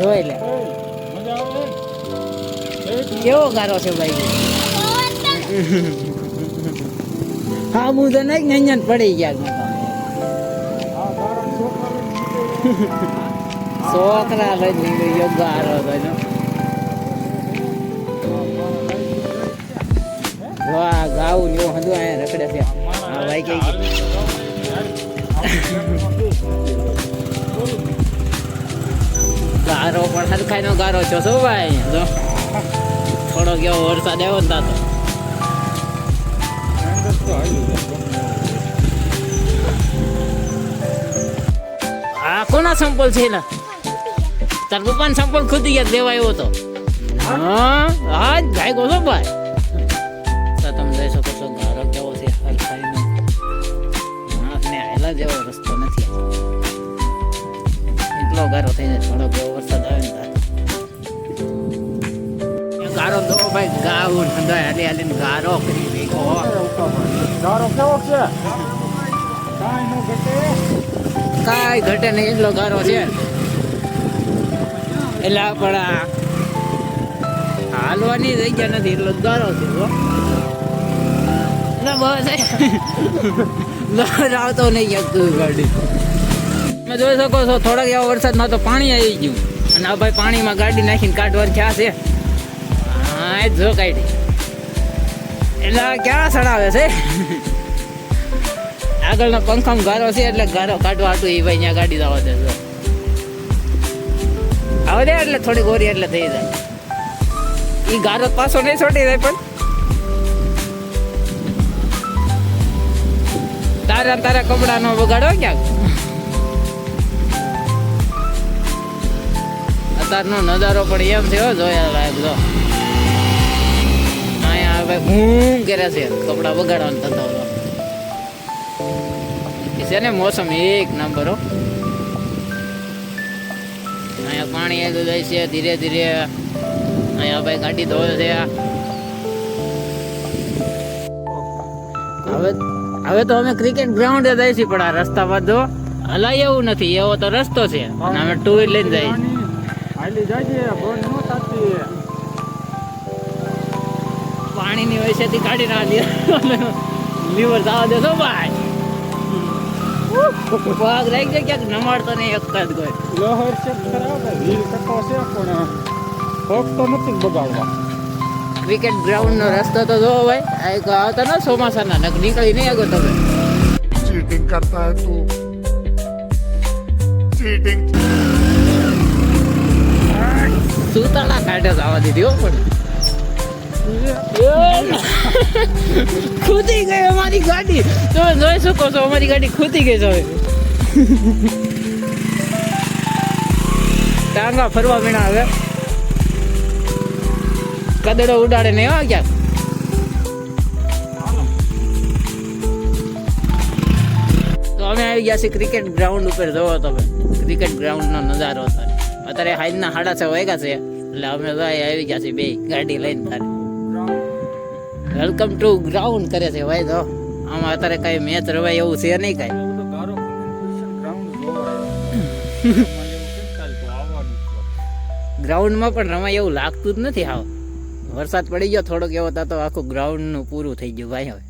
જોઈ લે. કેવો ગારો છે ભાઈ? હા, હું તો નહીં નંજન પડી ગયા છોકરા લઈ લીધો ગારો થયો વાહ ગાઉ એવું હંધું અહીંયા રખડે છે. હા ભાઈ કઈ ગારો પણ હરખાઈ નો ગારો છો શું ભાઈ જો. થોડો કેવો વરસાદ આવ્યો ને તાતો. આ કોના સંપલ છે એલા? તાર પપ્પાને સંપલ ખુદી ગયા, દેવા આવ્યો તો. હા હા ભાઈ ગો છો ભાઈ. તમે જોઈ શકો છો, ગારો કેવો છે, હરખાઈનો. માણસને આયલા જેવો રસ્તો નથી. એટલો ગારો થઈ જાય થોડો કેવો ગારો તો ભાઈ ગાવું હંધાય હાલી હાલીને ગારો કરી ભેગો ગારો કેવો છે? કાંઈ ઘટે. કાંઈ નહીં એટલો ગારો છે. એટલે આપણા હાલવાની જગ્યા નથી એટલો ગારો છે હો. ના બસ બહાર આવતો નહીં એકતું ગાડી તમે જોઈ શકો છો થોડાક એવા વરસાદમાં તો પાણી આવી ગયું. અને ભાઈ પાણીમાં ગાડી નાખીને કાઢવા ક્યાં છે. હા જ કાઢી એટલે ક્યાં સડાવે છે? આગળનો પંખામાં ગારો છે એટલે ગારો કાઢવા હતું એ ભાઈ ત્યાં ગાડી જવા દે જો. આવે દે એટલે થોડી ગોરી એટલે થઈ જાય. એ ગારો પાછો નહીં છોટી જાય પણ. તારા તારા કપડાનો બગાડો ક્યાંક? અત્યારનો નજારો પણ એમ થયો જોયા લાયક, જો. અહીંયા હવે ઘૂમ કરે છે, કપડાં બગાડવાનો થતો હતો છે ને મોસમ એક નંબર, હો. અહીંયા પાણી આગળ જાય છે, ધીરે ધીરે. અહીંયા ભાઈ ગાડી ધોવે છે. હવે હવે તો અમે ક્રિકેટ ગ્રાઉન્ડે જઈએ છીએ પણ આ રસ્તામાં જો હલાય એવું નથી, એવો તો રસ્તો છે. અમે ટુ વ્હીલ લઈને જઈએ ખાલી જાજે બોન નો તાતી પાણીની વૈસેથી કાઢી ના લ્યો લીવર જવા દે તો ભાઈ. પગ રહી ગયો ક્યાંક નમાડતો નહીં એક જ ગયો લોહર છે ખરાબ રીલ ટકો છે પણ પગ તો નથી બગાડવા. ક્રિકેટ ગ્રાઉન્ડનો રસ્તો તો જો ભાઈ. આ એક આવતા ને ચોમાસાના નક નીકળી નહીં આગો તમે. ચીટિંગ કરતા હે તું. ચીટિંગ સુતાલા કાઢે જવા દીધી હો, પણ. ખૂતી ગઈ અમારી ગાડી. તમે જોઈ શકો છો, અમારી ગાડી ખૂતી ગઈ છે ટાંગા ફરવા મીણા હવે. કદડો ઉડાડે ને એવા ગયા તો અમે આવી ગયા છીએ ક્રિકેટ ગ્રાઉન્ડ ઉપર, જોવો તમે. ક્રિકેટ ગ્રાઉન્ડનો નજારો હતો અત્યારે હાઈના સાડા છ વાગ્યા છે. એટલે અમે ભાઈ આવી ગયા છે બે ગાડી લઈને તારે વેલકમ ટુ ગ્રાઉન્ડ કરે છે ભાઈ તો. આમાં અત્યારે કઈ મેચ રવાય એવું છે નહીં કઈ. ગ્રાઉન્ડમાં પણ રમાય એવું લાગતું જ નથી હાવ વરસાદ પડી ગયો, થોડોક એવો તો આખું ગ્રાઉન્ડનું પૂરું થઈ ગયું ભાઈ હવે.